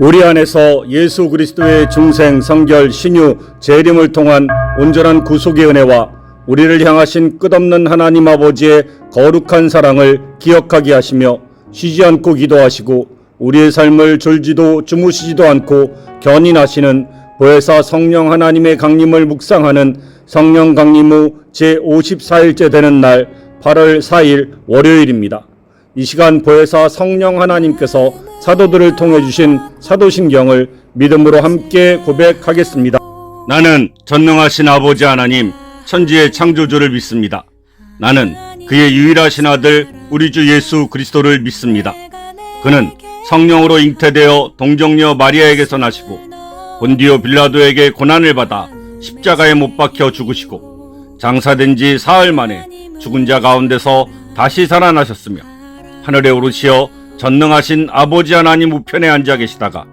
우리 안에서 예수 그리스도의 중생, 성결, 신유, 재림을 통한 온전한 구속의 은혜와 우리를 향하신 끝없는 하나님 아버지의 거룩한 사랑을 기억하게 하시며 쉬지 않고 기도하시고 우리의 삶을 졸지도 주무시지도 않고 견인하시는 보혜사 성령 하나님의 강림을 묵상하는 성령 강림 후 제54일째 되는 날 8월 4일 월요일입니다. 이 시간 보혜사 성령 하나님께서 사도들을 통해 주신 사도신경을 믿음으로 함께 고백하겠습니다. 나는 전능하신 아버지 하나님 천지의 창조주를 믿습니다. 나는 그의 유일하신 아들 우리 주 예수 그리스도를 믿습니다. 그는 성령으로 잉태되어 동정녀 마리아에게서 나시고 본디오 빌라도에게 고난을 받아 십자가에 못 박혀 죽으시고 장사된 지 사흘 만에 죽은 자 가운데서 다시 살아나셨으며 하늘에 오르시어 전능하신 아버지 하나님 우편에 앉아 계시다가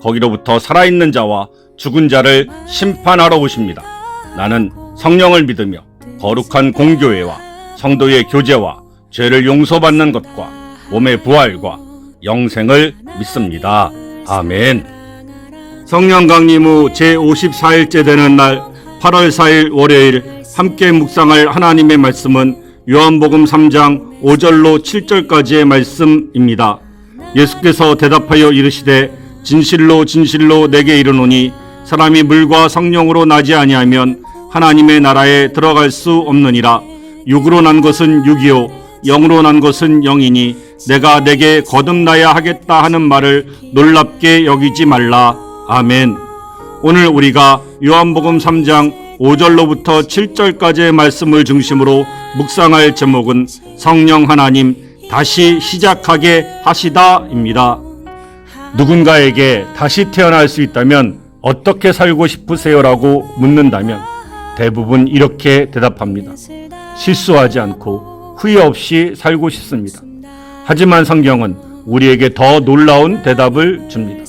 거기로부터 살아있는 자와 죽은 자를 심판하러 오십니다. 나는 성령을 믿으며 거룩한 공교회와 성도의 교제와 죄를 용서받는 것과 몸의 부활과 영생을 믿습니다. 아멘. 성령 강림 후 제54일째 되는 날 8월 4일 월요일 함께 묵상할 하나님의 말씀은 요한복음 3장 5절로 7절까지의 말씀입니다. 예수께서 대답하여 이르시되 진실로 진실로 내게 이르노니 사람이 물과 성령으로 나지 아니하면 하나님의 나라에 들어갈 수 없느니라. 육으로 난 것은 육이요 영으로 난 것은 영이니 내가 내게 거듭나야 하겠다 하는 말을 놀랍게 여기지 말라. 아멘. 오늘 우리가 요한복음 3장 5절로부터 7절까지의 말씀을 중심으로 묵상할 제목은 성령 하나님 다시 시작하게 하시다입니다. 누군가에게 다시 태어날 수 있다면 어떻게 살고 싶으세요라고 묻는다면 대부분 이렇게 대답합니다. 실수하지 않고 후회 없이 살고 싶습니다. 하지만 성경은 우리에게 더 놀라운 대답을 줍니다.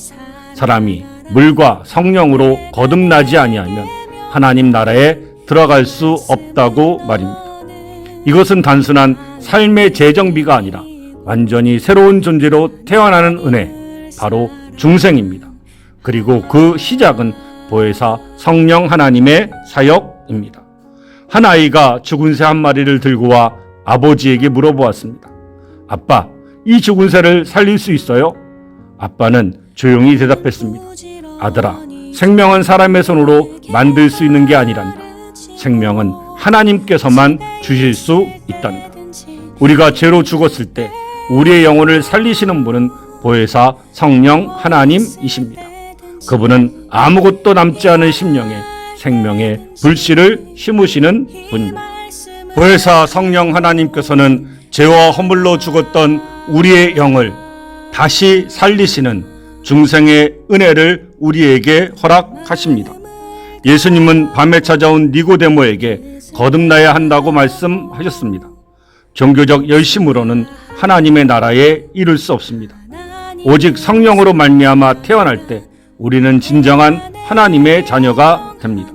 사람이 물과 성령으로 거듭나지 아니하면 하나님 나라에 들어갈 수 없다고 말입니다. 이것은 단순한 삶의 재정비가 아니라 완전히 새로운 존재로 태어나는 은혜, 바로 중생입니다. 그리고 그 시작은 보혜사 성령 하나님의 사역입니다. 한 아이가 죽은 새 한 마리를 들고 와 아버지에게 물어보았습니다. 아빠, 이 죽은 새를 살릴 수 있어요? 아빠는 조용히 대답했습니다. 아들아, 생명은 사람의 손으로 만들 수 있는 게 아니란다. 생명은 하나님께서만 주실 수 있단다. 우리가 죄로 죽었을 때 우리의 영혼을 살리시는 분은 보혜사 성령 하나님이십니다. 그분은 아무것도 남지 않은 심령에 생명의 불씨를 심으시는 분입니다. 보혜사 성령 하나님께서는 죄와 허물로 죽었던 우리의 영을 다시 살리시는 중생의 은혜를 우리에게 허락하십니다. 예수님은 밤에 찾아온 니고데모에게 거듭나야 한다고 말씀하셨습니다. 종교적 열심으로는 하나님의 나라에 이룰 수 없습니다. 오직 성령으로 말미암아 태어날 때 우리는 진정한 하나님의 자녀가 됩니다.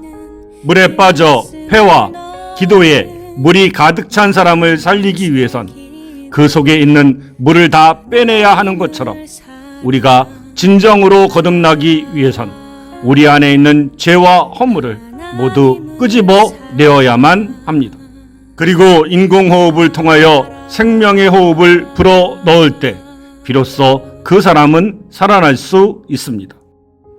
물에 빠져 폐와 기도에 물이 가득 찬 사람을 살리기 위해선 그 속에 있는 물을 다 빼내야 하는 것처럼 우리가 진정으로 거듭나기 위해선 우리 안에 있는 죄와 허물을 모두 끄집어 내어야만 합니다. 그리고 인공호흡을 통하여 생명의 호흡을 불어 넣을 때 비로소 그 사람은 살아날 수 있습니다.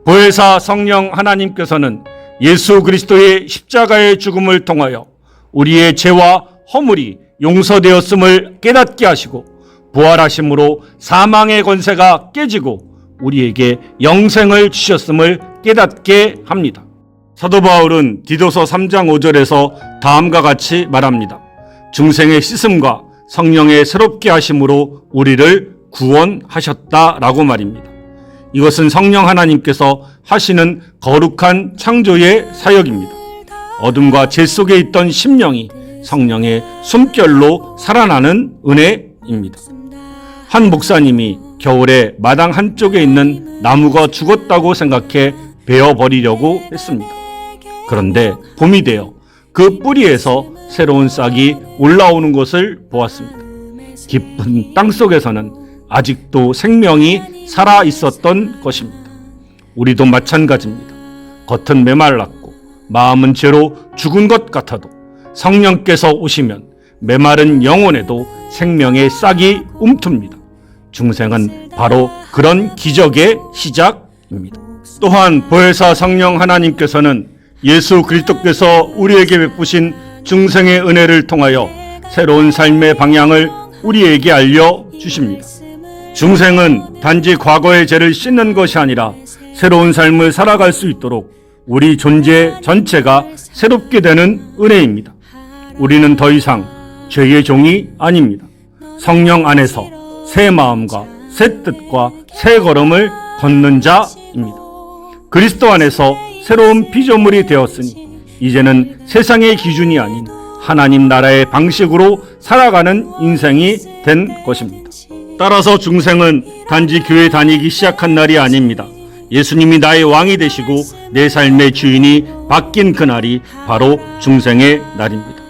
보혜사 성령 하나님께서는 예수 그리스도의 십자가의 죽음을 통하여 우리의 죄와 허물이 용서되었음을 깨닫게 하시고 부활하심으로 사망의 권세가 깨지고 우리에게 영생을 주셨음을 깨닫게 합니다. 사도 바울은 디도서 3장 5절에서 다음과 같이 말합니다. 중생의 씻음과 성령의 새롭게 하심으로 우리를 구원하셨다라고 말입니다. 이것은 성령 하나님께서 하시는 거룩한 창조의 사역입니다. 어둠과 죄 속에 있던 심령이 성령의 숨결로 살아나는 은혜입니다. 한 목사님이 겨울에 마당 한쪽에 있는 나무가 죽었다고 생각해 베어버리려고 했습니다. 그런데 봄이 되어 그 뿌리에서 새로운 싹이 올라오는 것을 보았습니다. 깊은 땅 속에서는 아직도 생명이 살아 있었던 것입니다. 우리도 마찬가지입니다. 겉은 메말랐고 마음은 죄로 죽은 것 같아도 성령께서 오시면 메마른 영혼에도 생명의 싹이 움툽니다. 중생은 바로 그런 기적의 시작입니다. 또한 보혜사 성령 하나님께서는 예수 그리스도께서 우리에게 베푸신 중생의 은혜를 통하여 새로운 삶의 방향을 우리에게 알려 주십니다. 중생은 단지 과거의 죄를 씻는 것이 아니라 새로운 삶을 살아갈 수 있도록 우리 존재 전체가 새롭게 되는 은혜입니다. 우리는 더 이상 죄의 종이 아닙니다. 성령 안에서 새 마음과 새 뜻과 새 걸음을 걷는 자입니다. 그리스도 안에서 새로운 피조물이 되었으니 이제는 세상의 기준이 아닌 하나님 나라의 방식으로 살아가는 인생이 된 것입니다. 따라서 중생은 단지 교회 다니기 시작한 날이 아닙니다. 예수님이 나의 왕이 되시고 내 삶의 주인이 바뀐 그날이 바로 중생의 날입니다.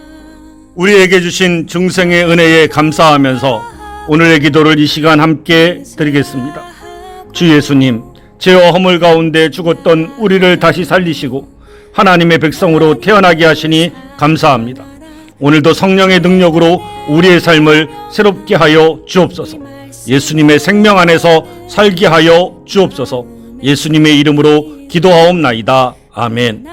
우리에게 주신 중생의 은혜에 감사하면서 오늘의 기도를 이 시간 함께 드리겠습니다. 주 예수님, 죄와 허물 가운데 죽었던 우리를 다시 살리시고 하나님의 백성으로 태어나게 하시니 감사합니다. 오늘도 성령의 능력으로 우리의 삶을 새롭게 하여 주옵소서. 예수님의 생명 안에서 살게 하여 주옵소서. 예수님의 이름으로 기도하옵나이다. 아멘.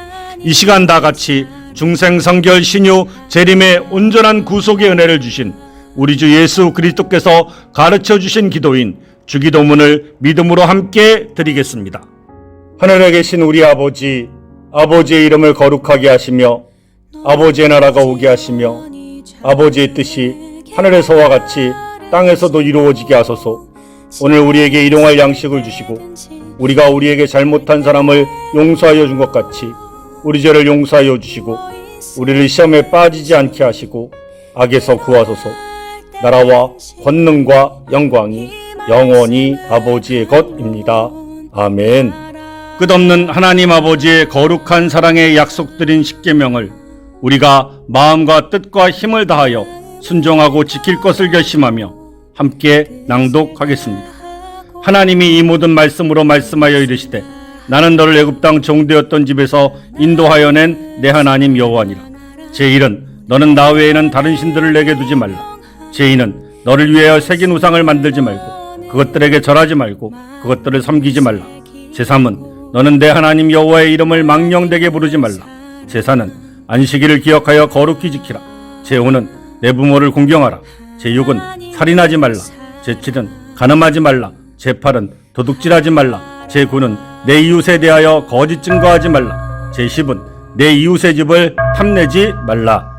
이 시간 다 같이 중생 성결 신유 재림의 온전한 구속의 은혜를 주신 우리 주 예수 그리스도께서 가르쳐 주신 기도인 주기도문을 믿음으로 함께 드리겠습니다. 하늘에 계신 우리 아버지 아버지의 이름을 거룩하게 하시며 아버지의 나라가 오게 하시며 아버지의 뜻이 하늘에서와 같이 땅에서도 이루어지게 하소서. 오늘 우리에게 일용할 양식을 주시고 우리가 우리에게 잘못한 사람을 용서하여 준 것 같이 우리 죄를 용서하여 주시고 우리를 시험에 빠지지 않게 하시고 악에서 구하소서. 나라와 권능과 영광이 영원히 아버지의 것입니다. 아멘. 끝없는 하나님 아버지의 거룩한 사랑의 약속드린 십계명을 우리가 마음과 뜻과 힘을 다하여 순종하고 지킬 것을 결심하며 함께 낭독하겠습니다. 하나님이 이 모든 말씀으로 말씀하여 이르시되 나는 너를 애굽 땅 종되었던 집에서 인도하여 낸 내 하나님 여호와니라. 제1은 너는 나 외에는 다른 신들을 내게 두지 말라. 제2는 너를 위하여 새긴 우상을 만들지 말고 그것들에게 절하지 말고 그것들을 섬기지 말라. 제3은 너는 내 하나님 여호와의 이름을 망령되게 부르지 말라. 제4는 안식일을 기억하여 거룩히 지키라. 제5는 내 부모를 공경하라. 제6은 살인하지 말라. 제7은 간음하지 말라. 제8은 도둑질하지 말라. 제9는 내 이웃에 대하여 거짓 증거하지 말라. 제10은 내 이웃의 집을 탐내지 말라.